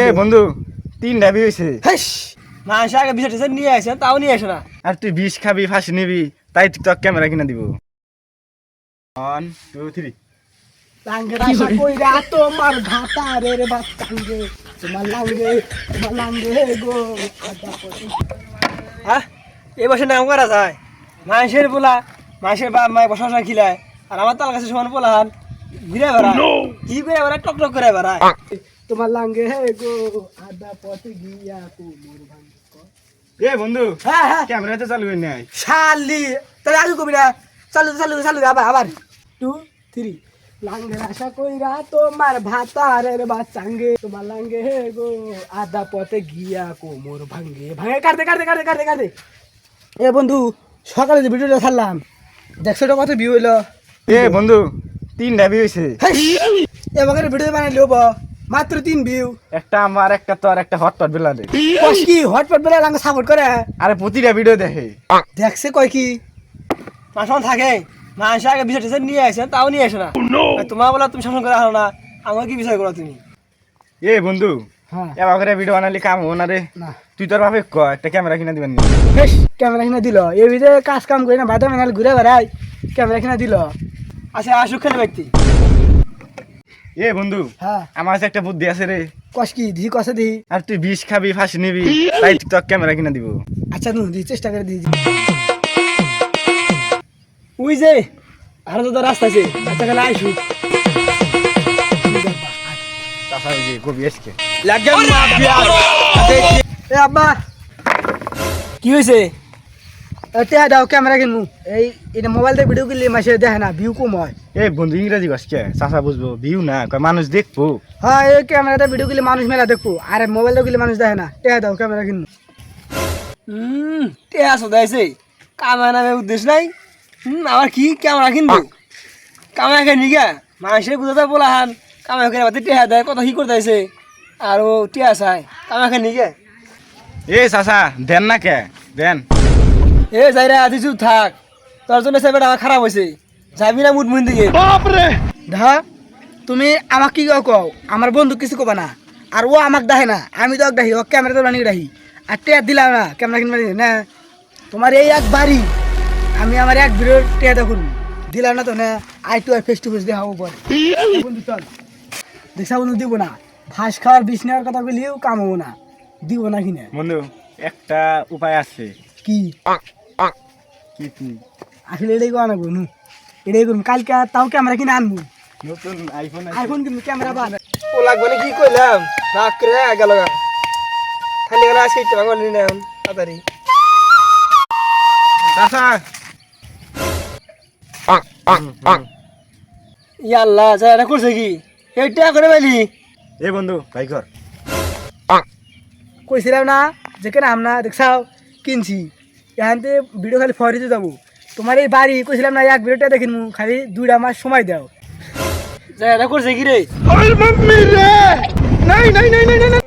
এ বন্ধু তিন ডাবি হয়েছে মানুষ আগে বিষয় টিষয় নিয়ে আসে তাও নিয়ে আসে না। আর তুই বিষ খাবি ফাঁসি নিবি তাই টিকটক ক্যামেরা কিনে দিব। ওয়ান টু থ্রি লাঙ্গে রাসা কইরা তোমার ভাতারে রে বাচ্চাঙ্গে তোমার লাঙ্গে তোমার লাঙ্গে গো হ্যাঁ এই বসে নাম করা যায়। মানুষের বলা মানুষের বাপ মায় বসা বসা খিলায় আর আমার তাল কাছে সমান বলা হান ঘুরে বেড়ায়। কি করে বেড়ায়? টক টক করে বেড়ায়। তোমার লাঙ্গে হে গো। আদা পথে গিয়া কোমর ভাঙ এ বন্ধু হ্যাঁ হ্যাঁ। ক্যামেরা তো চালু নাই। শালি তাহলে আগে কবি না। চালু চালু চালু আবার আবার। টু থ্রি লাঙ্গে আশা কইরা তোমার ভাতারের বাচ্চাঙ্গে তোমার লাঙ্গে হে গো। আদা পথে গিয়া কোমর ভাঙ্গে। ভাঙে কাটতে কাটতে কাটতে কাটতে কাটতে। এ বন্ধু সকালে যে ভিডিওটা ছাড়লাম দেখছ তো কত ভিউ হইল? এ বন্ধু তিন ডাবি হয়েছে এবার ভিডিও বানাইলে হব মাত্র তিন ভিউ একটা আমার একটা তোর একটা হটপট বেলাদের কস কি হটপট বেলা লাঙ্গে সাপোর্ট করে? আরে প্রতিটা ভিডিও দেখে। দেখছে কয় কি? মানুষ থাকে। মানুষ আগে বিষয় টিষয় নিয়ে আসে তাও নিয়ে আসে না। আর তোমার বলা তুমি শাসন করে আনো না আমার কি বিষয় করো তুমি? এ বন্ধু হ্যাঁ। এবার করে ভিডিও বানালি কাম হব না রে। তুই তোর ভাবে ক একটা ক্যামেরা কিনে দিবেন বেশ ক্যামেরা কিনে দিল। এই ভিতরে কাজ কাম করি না বাদে মেনাল ঘুরে বেড়াই ক্যামেরা কিনে দিল। আচ্ছা আসুক খেলে ব্যক্তি। এ বন্ধু হ্যাঁ। আমার কাছে একটা বুদ্ধি আছে রে। কষ কি দিহি কষে দিহি আর তুই বিষ খাবি ফাঁসি নিবি তাই টিকটক ক্যামেরা কিনে দিব। আচ্ছা দিহি চেষ্টা করে দিহি উই যে আর তো রাস্তা আছে আচ্ছা গেলে আইসু। কি হয়েছে টেহা দাও ক্যামেরা কিনবো এই এটা মোবাইল দিয়ে ভিডিও কিনলে মাসে দেখে না ভিউ কম হয়। এ বন্ধু ইংরেজি কসকে চাষা বুঝব ভিউ না কয় মানুষ দেখব। হ্যাঁ এই ক্যামেরাতে ভিডিও কিনলে মানুষ মেলা দেখব আর মোবাইল দিয়ে কিনলে মানুষ দেখে না। টেহা দাও ক্যামেরা কিনবো হুম টেহা সোদাইছে কামা নামে উদ্দেশ্য নাই। হুম আবার কি ক্যামেরা কিনবো? কামা খাই গা? মানুষের বুঝাতে বলা হান। কামা করে বাতে টেহা দেয় কত কি করতে আছে আর ও টেহা চাই কামা খাই নিগে এ চাষা দেন না কে? দেন। এ যাই রে আদি চুপ থাক। তোর জন্য সে বেটা আমার খারাপ হয়েছে যাবি না মুড মুন দিকে। ধা তুমি আমাকে কি কও আমার বন্ধু কিছু কবা না। আর ও আমাকে দেখে না। আমি তো ডাহি ও ক্যামেরা তো বানিয়ে ডাহি আর টেয়া দিলাম না ক্যামেরা কিনবে না তোমার এই এক বাড়ি আমি আমার এক ভিডিও টেয়া দেখুন। দিলাম না তো না eye to eye face to face দেখাবো পরে বন্ধু চল। দেখা বন্ধু দিব না। ফাঁস খাওয়ার বিষ নেওয়ার কথা বলিও কাম হব না। দিব না কিনা। বন্ধু একটা উপায় আছে। কি? কি তুই আসলে এটাই করা না নু এটাই করুন। কালকে তাও ক্যামেরা কিনে আনব। নতুন আইফোন আইফোন কিন্তু ক্যামেরা বাদ। ও লাগবে না কি কইলাম? রাগ করে গেল গা। খালি গেলে আজকে ইচ্ছে ভাঙলি না তাড়াতাড়ি। চাষা ইয়াল্লা যা এটা করছে কি? এইটা করে পাইলি এ বন্ধু ভাই কর। কইছিলাম না যেখানে আমরা দেখছাও কিনছি। এখানতে ভিডিও খালি ফরিতে যাব। তোমার এই বাড়ি কইছিলাম না এক ভিডিওটা দেখিনি খালি দুইটা মাস সময় দাও। যা এটা করছে কি রে? নাই নাই নাই নাই নাই